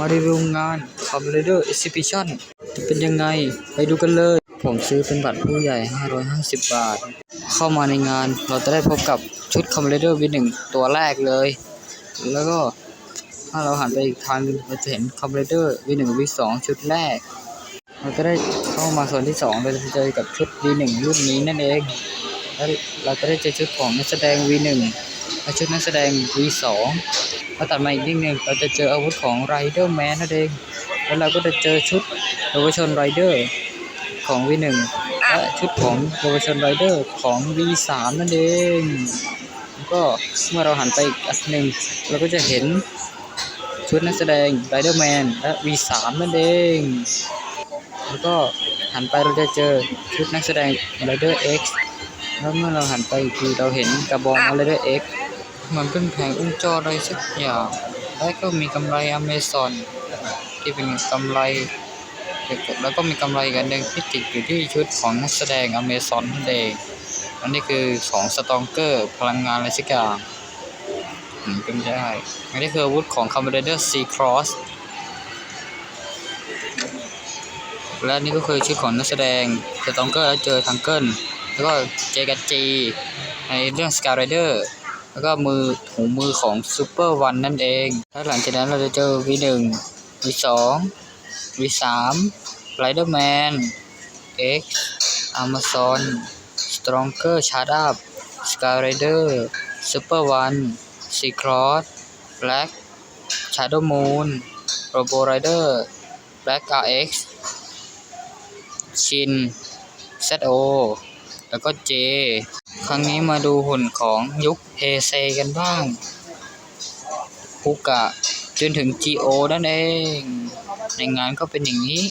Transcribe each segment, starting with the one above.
มารีวิวงาน c o m r a d e r Exhibition จะเป็นยังไงไปดูกันเลย ผมซื้อเป็นบัตรผู้ใหญ่ 550 บาท เข้ามาในงานเราจะได้พบกับชุด c o m r a d e r V1 ตัวแรกเลย แล้วก็ถ้าเราหันไปอีกทางนึงเราจะเห็น c o m r a d e r V1 V2 ชุดแรก เราก็ได้เข้ามาส่วนที่2เราจะเจอกับชุด V1 รุ่นนี้นั่นเองแล้วเราก็ได้เจอชุดของนักแสดง V1 และ ชุดนักแสดง V2 พอตัดมาอีกนิดนึงเราจะเจออาวุธของ Rider Man นั่นเอง แล้วเราก็จะเจอชุดเยาวชน Rider ของ V1 และชุดของเยาวชน Rider ของ V3 นั่นเองแล้วก็เมื่อเราหันไปอีกอันหนึ่งเราก็จะเห็นชุดนักแสดง Rider Man และ V3 นั่นเอง แล้วก็หันไปเราจะเจอชุดนักแสดง Rider X แล้วเมื่อเราหันไปอีกทีเราเห็นกระบอง Rider X มันเป็นแผงอุ้งจออะไรสักอย่างแล้วก็มีกำไรอเมซอนที่เป็นกำไรแล้วก็มีกำไรกันหนึ่งที่ติดอยู่ที่ชุดของนักแสดงอเมซอนนั่นเองอันนี้คือของสตองเกอร์พลังงานอะไรสักอย่างอืมเป็นไม่ได้อันนี้คืออาวุธของคอมเบเดอร์ซีครอสและนี่ก็คือชุดของนักแสดงสตองเกอร์แล้วเจอทังเกิล แล้วก็เจกัจีในเรื่องสก Sky เดอร์แล้วก็มือหูมือของซูเปอร์วันนั่นเอง แล้วหลังจากนั้นเราจะเจอวีหนึ่งวีสองวีสามไรเดอร์แมนเอ็กซ์อเมซอนสตรองเกอร์ชาร์ดอัพสกายไรเดอร์ซูเปอร์วันซีครอสแบล็กชาร์ดมูนโรโบไรเดอร์แบล็กอาร์เอ็กซ์ชินเซตโอ แล้วก็ J ครั้งนี้มาดูหุ่นของยุคเฮเซกันบ้างคุกะจนถึง GO นั่นเอง ในงานก็เป็นอย่างนี้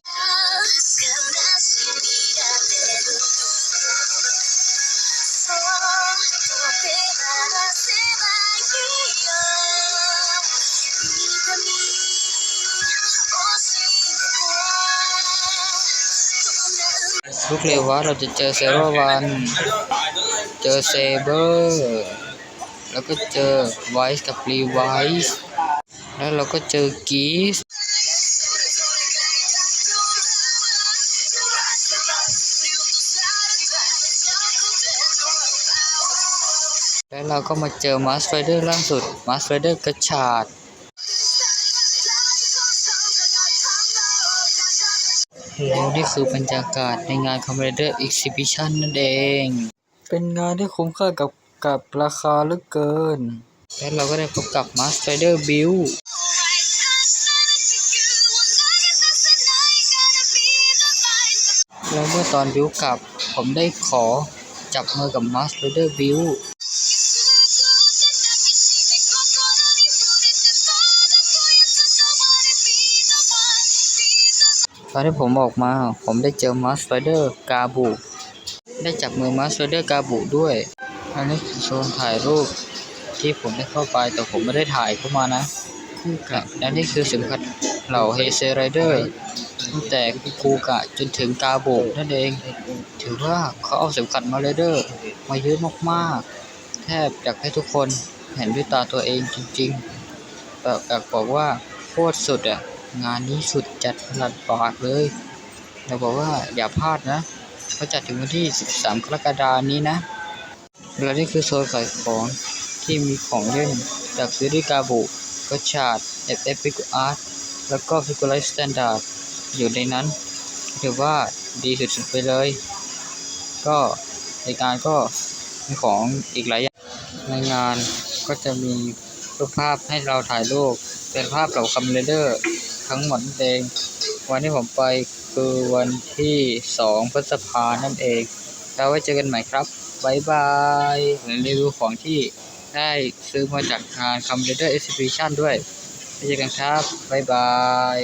ลูกเร็วว่าเราจะเจอเซโรวัน เจอเซเบอร์ แล้วก็เจอไวส์กับรีไวส์แล้วเราก็เจอกีสแล้วเราก็มาเจอมาสไฟเดอร์ล่าสุดมาสไฟเดอร์กระชาด แล้วนี่คือบรรยากาศในงาน Commander Exhibition นั่นเอง เป็นงานที่คุ้มค่ากับกับราคาเหลือเกิน และเราก็ได้พบกับ Mask Rider Build แล้วเมื่อตอนบิวกลับ ผมได้ขอจับมือกับ Mask Rider Build ตอนที่ผมออกมา ผมได้เจอมาส t เดอร์กาบูได้จับมือมาส t เดอร์กาบูด้วย อันนี้คือโซนถ่ายรูปที่ผมได้เข้าไปแต่ผมไม่ได้ถ่ายเข้ามานะคู่กับและนี่คือสำคัญเหล่าเฮเซไรเดอร์ตั้งแต่คูกะจนถึงกาโบนั่นเอง ถือว่าเขาเอาสำคัญมาไรเดอร์มาเยอะมากๆ แทบอยากให้ทุกคนเห็นด้วยตาตัวเองจริงๆแบบอยากบอกว่าโคตรสุดอะ งานนี้สุดจัดประหลัดปากเลยเราบอกว่าอย่าพลาดนะเขาจัดถึงวันที่ 13 กรกฎาคมนี้นะแล้วนี่คือโซนขายของที่มีของเล่นจากซีรีส์กาบุก็ชาดเอฟเอฟฟิกอาร์ตแล้วก็ฟิก u ไลท์สแตนดาร์ดอยู่ในนั้นถือว่าดีสุดๆไปเลย ก็ในงานก็มีของอีกหลายอย่างในงานก็จะมีรูปภาพให้เราถ่ายรูปเป็นภาพเหล่าคัมเรเดอร์ ทั้งหมดเอง วันที่ผมไปคือวันที่ 2 พฤษภานั่นเอง แล้วไว้เจอกันใหม่ครับบายบายรีวิวของที่ได้ซื้อมาจากงานคอมพิวเตอร์เอ็กซิบิชันด้วยไว้เจอกันครับบายบาย